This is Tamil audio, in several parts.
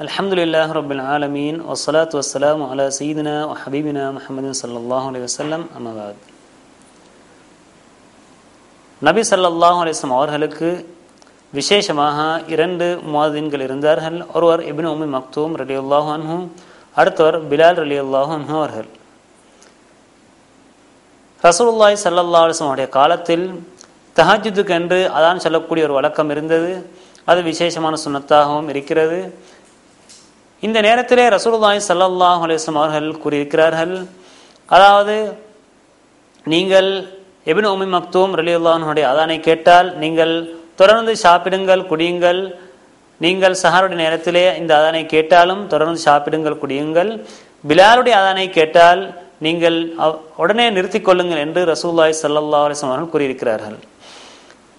الحمد لله رب العالمين والصلاة والسلام على سيدنا وحبيبنا محمد صلى الله عليه وسلم أما بعد நபி ஸல்லல்லாஹு அலைஹி வஸல்லம் அவர்களுக்கு விசேஷமாக இரண்டு முவாதின்கள் இருந்தார்கள் ஒருவர் இப்னு உம்மி மக்தூம் ரலியல்லாஹு அன்ஹு அடுத்தவர் பிலால் ரலியல்லாஹு அன்ஹு அவர்கள் ரசூலுல்லாஹி ஸல்லல்லாஹு அலைஹி வஸல்லம் உடைய காலத்தில் தஹஜ்ஜுதுக்கு என்று அதான் சொல்லக்கூடிய ஒரு வழக்கம் இருந்தது அது விசேஷமான சுன்னத்தாகவும் இருக்கிறது இந்த நேரத்திலே ரசூலுல்லாஹி சல்லாஹ் அலிஸ்லாம் அவர்கள் கூறியிருக்கிறார்கள். அதாவது நீங்கள் எபின் உமி மக்தூம் ரலியுல்லாஹனுடைய அதானை கேட்டால் நீங்கள் தொடர்ந்து சாப்பிடுங்கள் குடியுங்கள். நீங்கள் சஹாருடைய நேரத்திலே இந்த அதானை கேட்டாலும் தொடர்ந்து சாப்பிடுங்கள் குடியுங்கள். பிலாலுடைய அதானை கேட்டால் நீங்கள் உடனே நிறுத்திக் கொள்ளுங்கள் என்று ரசூல்லாய் சல்லல்லா அலிஸ்லாம் அவர்கள் கூறியிருக்கிறார்கள்.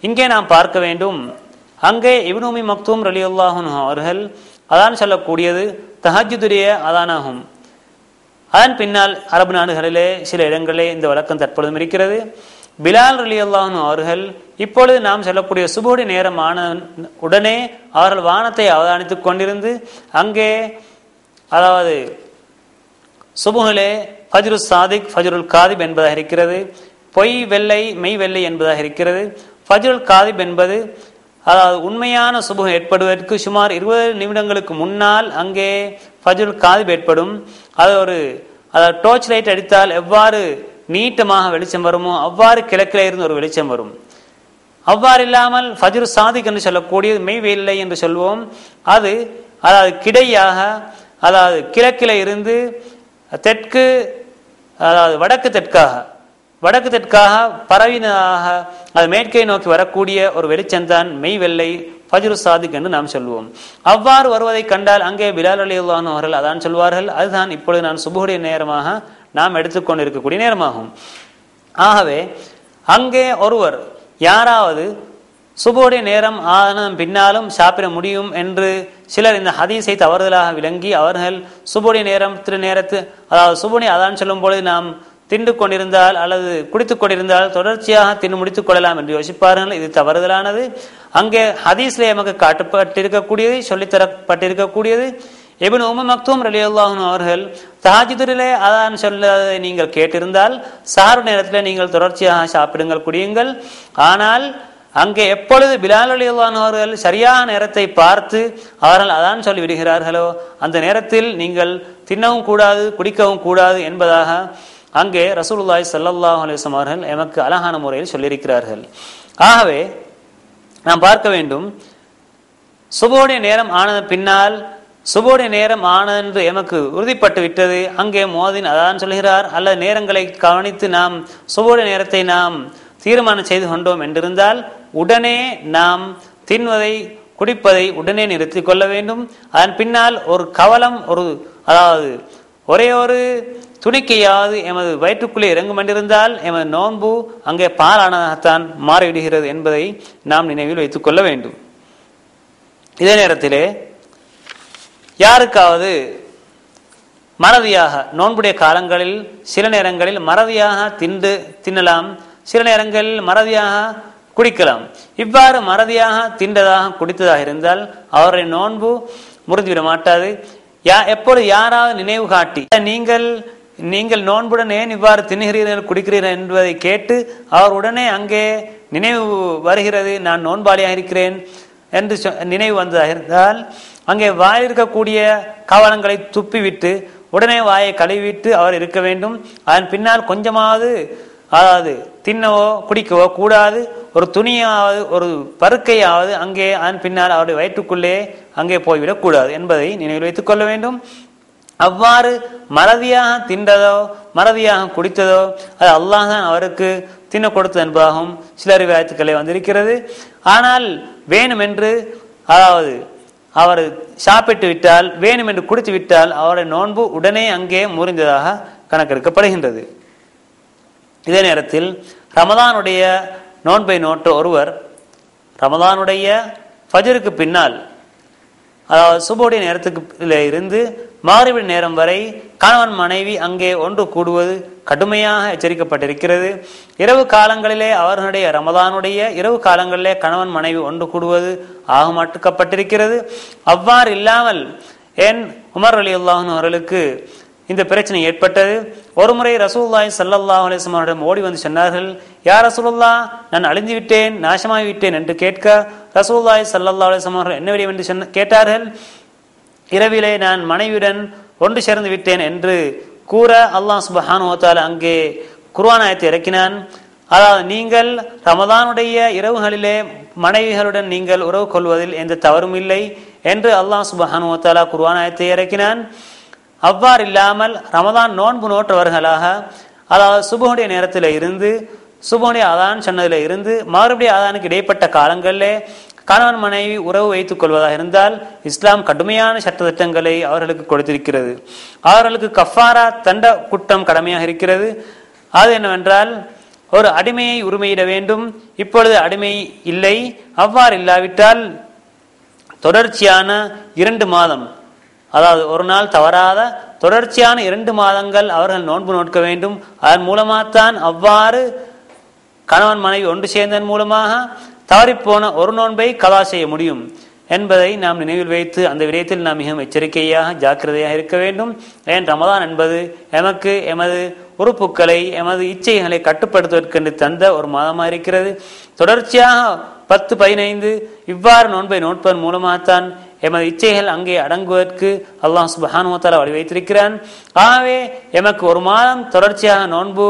இங்கே நாம் பார்க்க வேண்டும் அங்கே இபின் உமி மக்தூம் ரலியுல்லாஹன் அவர்கள் அதான் சொல்லக்கூடியது தஹஜுதுரிய அதானாகும். அதன் பின்னால் அரபு நாடுகளிலே சில இடங்களிலே இந்த வழக்கம் தற்பொழுதும் இருக்கிறது. பிலால் அலி அல்லாஹன் அவர்கள் இப்பொழுது நாம் சொல்லக்கூடிய சுபோடி நேரம் ஆன உடனே அவர்கள் வானத்தை அவதானித்துக் கொண்டிருந்து அங்கே அதாவது சுபுகிலே ஃபஜ்ரு சாதிக் ஃபஜ்ருல் காதிப் என்பதாக இருக்கிறது. பொய் வெள்ளை மெய் வெள்ளை என்பதாக இருக்கிறது. ஃபஜ்ருல் காதிப் என்பது அதாவது உண்மையான சுபகம் ஏற்படுவதற்கு சுமார் இருபது நிமிடங்களுக்கு முன்னால் அங்கே ஃபஜுல் காதிப் ஏற்படும். அது ஒரு அதாவது டோர்ச் லைட் அடித்தால் எவ்வாறு நீட்டமாக வெளிச்சம் வருமோ அவ்வாறு கிழக்கில் இருந்து ஒரு வெளிச்சம் வரும். அவ்வாறு இல்லாமல் ஃபஜ்ரு சாதிக் என்று சொல்லக்கூடியது மெய் வெள்ளை என்று சொல்வோம். அது அதாவது கிடையாக அதாவது கிழக்கில் இருந்து தெற்கு அதாவது வடக்கு தெற்காக வடக்கு தெற்காக பரவினதாக அது மேற்கை நோக்கி வரக்கூடிய ஒரு வெளிச்சந்தான் மெய் வெள்ளை ஃபஜ்ரு சாதிக் என்று நாம் சொல்வோம். அவ்வாறு வருவதை கண்டால் அங்கே பிலால் அலி அவர்கள் அதான் சொல்வார்கள் அதுதான் இப்பொழுது நான் சுபுடைய நேரமாக நாம் எடுத்துக்கொண்டிருக்கக்கூடிய நேரமாகும். ஆகவே அங்கே ஒருவர் யாராவது சுபோடைய நேரம் ஆன பின்னாலும் சாப்பிட முடியும் என்று சிலர் இந்த ஹதீஸை தவறுதலாக விளங்கி அவர்கள் சுபோடைய நேரம் திரு நேரத்து அதாவது சுபுனி அதான் சொல்லும் பொழுது நாம் திண்டு கொண்டிருந்தால் அல்லது குடித்துக் கொண்டிருந்தால் தொடர்ச்சியாக தின்னு முடித்துக் கொள்ளலாம் என்று யோசிப்பார்கள். இது தவறுதலானது. அங்கே ஹதீஸ்ல எமக்கு காட்டப்பட்டிருக்கக்கூடியது சொல்லித்தரப்பட்டிருக்கக்கூடியது. எபின் உம மக்தூம் ரலி அல்லாஹன் அவர்கள் தாஜிதுரிலே அதான் சொல்லதை நீங்கள் கேட்டிருந்தால் சாறு நேரத்தில் நீங்கள் தொடர்ச்சியாக சாப்பிடுங்கள் குடியுங்கள். ஆனால் அங்கே எப்பொழுது பிலால் அலி அவர்கள் சரியான நேரத்தை பார்த்து அவர்கள் அதான் சொல்லி விடுகிறார்களோ அந்த நேரத்தில் நீங்கள் தின்னவும் கூடாது குடிக்கவும் கூடாது என்பதாக அங்கே ரசூலுல்லாய் சல்லல்லாஹ் அலிஸ்லாம் அவர்கள் எமக்கு அழகான முறையில் சொல்லியிருக்கிறார்கள். ஆகவே நாம் பார்க்க வேண்டும் சுபோடைய நேரம் ஆனது பின்னால் சுபோடைய நேரம் ஆனதென்று எமக்கு உறுதிப்பட்டு விட்டது அங்கே மோதின் அதான் சொல்கிறார் அல்ல நேரங்களை கவனித்து நாம் சுபோடைய நேரத்தை நாம் தீர்மானம் செய்து கொண்டோம் என்றிருந்தால் உடனே நாம் தின்வதை குடிப்பதை உடனே நிறுத்தி கொள்ள வேண்டும். அதன் பின்னால் ஒரு கவலம் ஒரு அதாவது ஒரே ஒரு துணிக்கையாவது எமது வயிற்றுக்குள்ளே இறங்கும் என்றிருந்தால் எமது நோன்பு அங்கே பாலானதாகத்தான் மாறிவிடுகிறது என்பதை நாம் நினைவில் வைத்துக் கொள்ள வேண்டும். இதே நேரத்திலே யாருக்காவது மறதியாக நோன்புடைய காலங்களில் சில நேரங்களில் மறதியாக திண்டு தின்னலாம் சில நேரங்களில் மறதியாக குடிக்கலாம். இவ்வாறு மறதியாக திண்டதாக குடித்ததாக இருந்தால் அவருடைய நோன்பு முறிந்துவிட மாட்டாது யா எப்பொழுது யாராவது நினைவு காட்டி நீங்கள் நீங்கள் நோன்புடன் ஏன் இவ்வாறு தின்னுகிறீர்கள் குடிக்கிறீர்கள்? என்பதை கேட்டு அவர் உடனே அங்கே நினைவு வருகிறது நான் நோன்பாளியாக இருக்கிறேன் என்று நினைவு வந்ததாக இருந்தால் அங்கே வாயில் இருக்கக்கூடிய கவலங்களை துப்பிவிட்டு உடனே வாயை கழுவிவிட்டு அவர் இருக்க வேண்டும். அதன் பின்னால் கொஞ்சமாவது அதாவது தின்னவோ குடிக்கவோ கூடாது. ஒரு துணியாவது ஒரு பருக்கையாவது அங்கே அதன் பின்னால் அவருடைய வயிற்றுக்குள்ளே அங்கே போய்விடக்கூடாது என்பதை நினைவில் வைத்துக் கொள்ள வேண்டும். அவ்வாறு மறதியாக தின்றதோ மறதியாக குடித்ததோ அது அல்லாஹ் தான் அவருக்கு தின்ன கொடுத்தது என்பதாகவும் சில அறிவாயத்துக்களே வந்திருக்கிறது. ஆனால் வேணுமென்று அதாவது அவர் சாப்பிட்டு விட்டால் வேணுமென்று குடித்து விட்டால் அவருடைய நோன்பு உடனே அங்கே முறிந்ததாக கணக்கெடுக்கப்படுகின்றது. இதே நேரத்தில் ரமதானுடைய நோன்பை நோட்ட ஒருவர் ரமதானுடைய ஃபஜருக்கு பின்னால் அதாவது சுபோடைய நேரத்துக்கு இருந்து மாறுவிட நேரம் வரை கணவன் மனைவி அங்கே ஒன்று கூடுவது கடுமையாக எச்சரிக்கப்பட்டிருக்கிறது. இரவு காலங்களிலே அவர்களுடைய ரமதானுடைய இரவு காலங்களிலே கணவன் மனைவி ஒன்று கூடுவது ஆகமாட்டுக்கப்பட்டிருக்கிறது அவ்வாறு இல்லாமல் ஏன் உமர் அலி அல்லாஹன் அவர்களுக்கு இந்த பிரச்சனை ஏற்பட்டது. ஒரு முறை ரசூல்லாய் சல்லல்லா அலிஸ்லாம் ஓடி வந்து சொன்னார்கள் யார் ரசூலுல்லா நான் அழிந்து விட்டேன் நாசமாகி விட்டேன் என்று கேட்க ரசூல்லாய் சல்லல்லா அலிஸ்லாம் என்ன விடயம் என்று சொன்ன கேட்டார்கள் இரவிலே நான் மனைவியுடன் ஒன்று சேர்ந்து விட்டேன் என்று கூற அல்லாஹ் சுபஹானுவத்தால் அங்கே குர்வானாயத்தை இறக்கினான். அதாவது நீங்கள் ரமதானுடைய இரவுகளிலே மனைவிகளுடன் நீங்கள் உறவு கொள்வதில் எந்த தவறும் இல்லை என்று அல்லாஹ் சுபஹானுவத்தாலா குர்வானாயத்தை இறக்கினான். அவ்வாறு இல்லாமல் ரமதான் நோன்பு நோற்றவர்களாக அதாவது சுபுடைய நேரத்தில் இருந்து சுபுடைய அதான் சொன்னதில் இருந்து மறுபடியும் அதானுக்கு இடைப்பட்ட காலங்களிலே கணவன் மனைவி உறவு வைத்துக் கொள்வதாக இருந்தால் இஸ்லாம் கடுமையான சட்டத்திட்டங்களை அவர்களுக்கு கொடுத்திருக்கிறது. அவர்களுக்கு கஃபாரா தண்ட குற்றம் கடமையாக இருக்கிறது. அது என்னவென்றால் ஒரு அடிமையை உரிமையிட வேண்டும். இப்பொழுது அடிமை இல்லை. அவ்வாறு இல்லாவிட்டால் தொடர்ச்சியான இரண்டு மாதம் அதாவது ஒரு நாள் தவறாத தொடர்ச்சியான இரண்டு மாதங்கள் அவர்கள் நோன்பு நோட்க வேண்டும். அதன் மூலமாகத்தான் அவ்வாறு கணவன் மனைவி ஒன்று சேர்ந்ததன் மூலமாக தவறிப்போன ஒரு நோன்பை கலா செய்ய முடியும் என்பதை நாம் நினைவில் வைத்து அந்த விடயத்தில் நாம் மிகவும் எச்சரிக்கையாக ஜாக்கிரதையாக இருக்க வேண்டும். ஏன்? ரமதான் என்பது எமக்கு எமது உறுப்புக்களை எமது இச்சைகளை கட்டுப்படுத்துவதற்கென்று தந்த ஒரு மாதமாக இருக்கிறது. தொடர்ச்சியாக பத்து பதினைந்து இவ்வாறு நோன்பை நோட்பதன் மூலமாகத்தான் எமது இச்சைகள் அங்கே அடங்குவதற்கு அல்லாஹ் சுபஹானுவத்தால் வழி வைத்திருக்கிறான். ஆகவே எமக்கு ஒரு மாதம் தொடர்ச்சியாக நோன்பு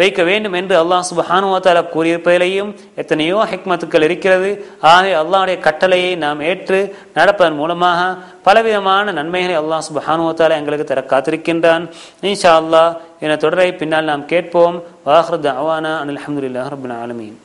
வைக்க வேண்டும் என்று அல்லாஹ் சுபஹானுவத்தால கூறியிருப்பதிலேயும் எத்தனையோ ஹெக்மத்துக்கள் இருக்கிறது. ஆகவே அல்லாஹுடைய கட்டளையை நாம் ஏற்று நடப்பதன் மூலமாக பலவிதமான நன்மைகளை அல்லாஹ் சுபஹானுவத்தால எங்களுக்கு தர காத்திருக்கின்றான். இன்ஷா அல்லாஹ் என தொடரை பின்னால் நாம் கேட்போம். வாஹ்ரத் அவானா அனில் அஹமதுல்லா ரபின் ஆலமீன்.